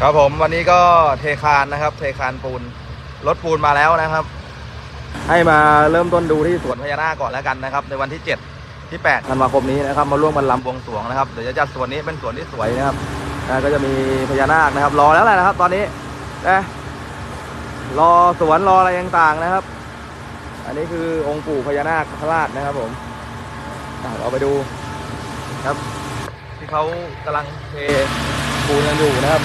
ครับผมวันนี้ก็เทคานนะครับ เทคานปูนรถปูนมาแล้วนะครับ ให้มาเริ่มต้นดูที่สวนพญานาคก่อนแล้วกันนะครับ ในวันที่ 7 ที่8ธันวาคมนี้นะครับ มาร่วมกันลำบวงสรวงนะครับเดี๋ยวจะจัดสวนนี้เป็นสวนที่สวยนะครับนะก็จะมีพญานาคนะครับ รอแล้วแหละนะครับ ตอนนี้นะรอสวนรออะไรต่างๆนะครับ อันนี้คือองค์ปู่พญานาคพระราชนะครับ ผมเราไปดูครับ ที่เขากำลังเทปูนกันอยู่นะครับ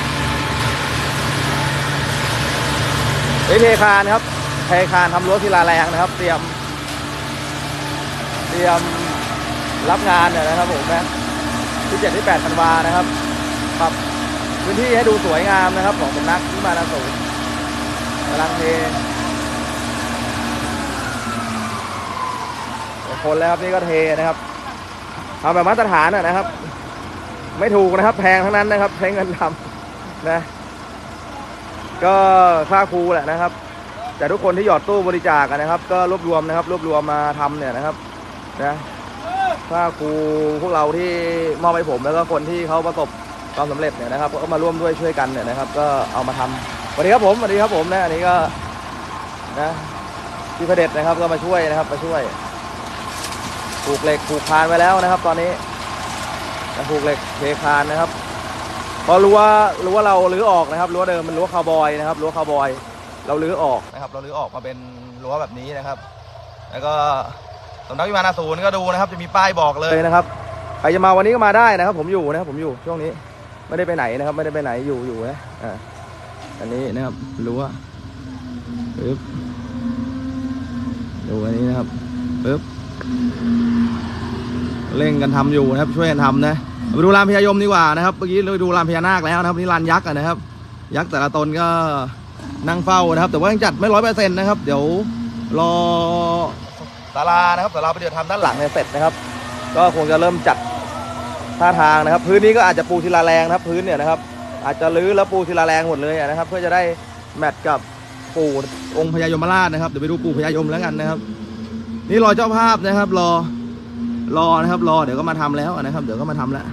เฮ้ยเทคานครับเทคานทำรั้วศิลาแรงนะครับ เตรียม เตรียมรับงานเนี่ยนะครับผมนะที่เจ็ดที่แปดธันวานะครับปรับพื้นที่ให้ดูสวยงามนะครับ ของสำนักที่มานาสูงกำลังเทคนแล้วครับนี่ก็เทนะครับทำแบบมาตรฐานนะครับ ไม่ถูกนะครับ แพงทั้งนั้นนะครับใช้เงินทำนะ ก็ค่าครูแหละนะครับ แต่ทุกคนที่หยอดตู้บริจาคนะครับ ก็รวบรวมนะครับ รวบรวมมาทำเนี่ยนะครับนะค่าครูพวกเราที่มอบให้ผมแล้วก็คนที่เขาประสบความสำเร็จเนี่ยนะครับก็มาร่วมด้วยช่วยกันเนี่ยนะครับ ก็เอามาทำสวัสดีครับผมสวัสดีครับผมนะอันนี้ก็นะพี่พระเดชนะครับก็มาช่วยนะครับ มาช่วยผูกเหล็กผูกคานไว้แล้วนะครับ ตอนนี้ผูกเหล็กเทคานนะครับ พอรู้ว่ารู้ว่าเราลื้อออกนะครับรั้วเดิมมันรั้วคาวบอยนะครับรั้วคาวบอย เราลื้อออกนะครับ เราลื้อออกมาเป็นรั้วแบบนี้นะครับ แล้วก็สำนักวิมานอสูรก็ดูนะครับ จะมีป้ายบอกเลยนะครับใครจะมาวันนี้ก็มาได้นะครับ ผมอยู่นะครับ ผมอยู่ช่วงนี้ ไม่ได้ไปไหนนะครับ ไม่ได้ไปไหนอยู่อยู่นะอ่าอันนี้นะครับรั้วปึ๊บดูอันนี้นะครับปึ๊บเร่งกันทำอยู่นะครับ ช่วยกันทำนะ มาดูลานพญายมดีกว่านะครับเมื่อกี้เราดูลานพญานาคแล้วนะครับนี่ลานยักษ์นะครับ ยักษ์แต่ละตนก็นั่งเฝ้านะครับ แต่ว่ายังจัดไม่ร้อยเปอร์เซ็นต์นะครับ เดี๋ยวรอศาลานะครับศาลาปฏิบัติธรรมด้านหลังเนี่ยเสร็จนะครับ ก็คงจะเริ่มจัดท่าทางนะครับ พื้นนี้ก็อาจจะปูศิลาแรงนะครับ พื้นเนี่ยนะครับ อาจจะรื้อแล้วปูศิลาแรงหมดเลยนะครับ เพื่อจะได้แมทกับปู่องค์พญายมราชนะครับเดี๋ยวไปดูปู่พญายมแล้วกันนะครับ นี่รอเจ้าภาพนะครับ รอ รอนะครับ รอเดี๋ยวก็มาทำแล้วนะครับ เดี๋ยวก็มาทำแล้ว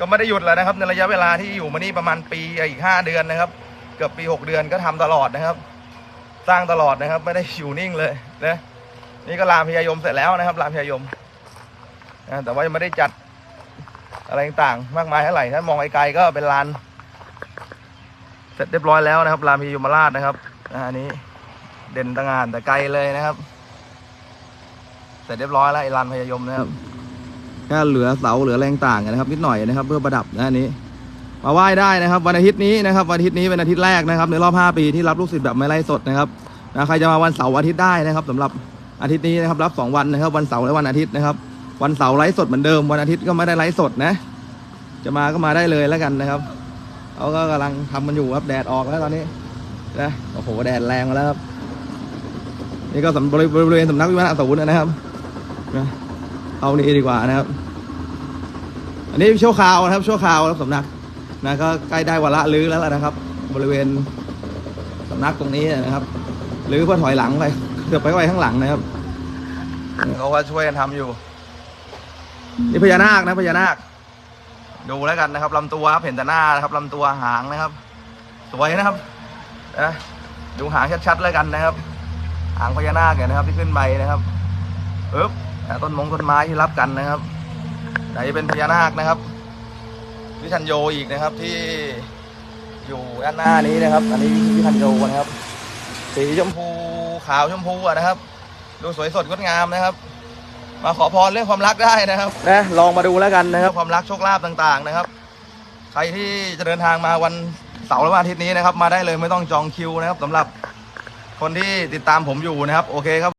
ก็ไม่ได้หยุดแล้วนะครับ ในระยะเวลาที่อยู่มานี่ประมาณปีอีกห้าเดือนนะครับ เกือบปีหกเดือนก็ทำตลอดนะครับ สร้างตลอดนะครับ ไม่ได้อยู่นิ่งเลยนะนี่ก็ลามพยายมเสร็จแล้วนะครับลามพยายมนะแต่ว่ายังไม่ได้จัดอะไรต่างๆ มากมายเท่าไหร่ถ้ามองไกลๆก็เป็นลาน เสร็จเรียบร้อยแล้วนะครับลามพยายมราชนะครับอ่าอันนี้เด่นต่างานแต่ไกลเลยนะครับ เสร็จเรียบร้อยแล้วไอ้ลานพยายมนะครับก็เหลือเสาเหลือแรงต่างนะครับ นิดหน่อยนะครับ เพื่อประดับนะอันนี้ มาไหว้ได้นะครับ วันอาทิตย์นี้นะครับ วันอาทิตย์นี้เป็นอาทิตย์แรกนะครับ ในรอบ 5 ปีที่รับลูกศิษย์แบบไม่ไล่สดนะครับนะใครจะมาวันเสาร์อาทิตย์ได้นะครับสำหรับอาทิตย์นี้นะครับรับ 2 วันนะครับ วันเสาร์และวันอาทิตย์นะครับ วันเสาร์ไลฟ์สดเหมือนเดิม วันอาทิตย์ก็ไม่ได้ไลฟ์สดนะ จะมาก็มาได้เลยแล้วกันนะครับเขาก็กำลังทำมันอยู่ครับแดดออกแล้วตอนนี้นะโอ้โหแดดแรงแล้วครับนี่ก็สำบริบริเวณสำนักวิมานอสูรนะครับ นะเอานี้ดีกว่านะครับ อันนี้ชั่วคราวนะครับชั่วคราวครับสำนักนะก็ใกล้ได้วาระลื้อแล้วล่ะนะครับ บริเวณสำนักตรงนี้นะครับลื้อเพื่อถอยหลังไปเกือบไปไว้ข้างหลังนะครับเขาก็ช่วยกันทำอยู่ นี่พญานาคนะพญานาค ดูแล้วกันนะครับลำตัวครับเห็นแต่หน้านะครับลำตัวหางนะครับ สวยนะครับนะดูหางชัดๆแล้วกันนะครับ หางพญานาคเนี่ยนะครับที่ขึ้นไปนะครับปึ๊บนะ ต้นมงต้นไม้ที่รับกันนะครับ ไหนเป็นพญานาคนะครับ วิชันโยอีกนะครับที่อยู่ด้านหน้านี้นะครับ อันนี้วิชันโยนะครับ สีชมพูขาวชมพูอะนะครับ ดูสวยสดงดงามนะครับ มาขอพรเรื่องความรักได้นะครับนะลองมาดูแล้วกันนะครับ ความรักโชคลาภต่างๆนะครับ ใครที่จะเดินทางมาวันเสาร์และวันอาทิตย์นี้นะครับ มาได้เลยไม่ต้องจองคิวนะครับสำหรับคนที่ติดตามผมอยู่นะครับ โอเคครับ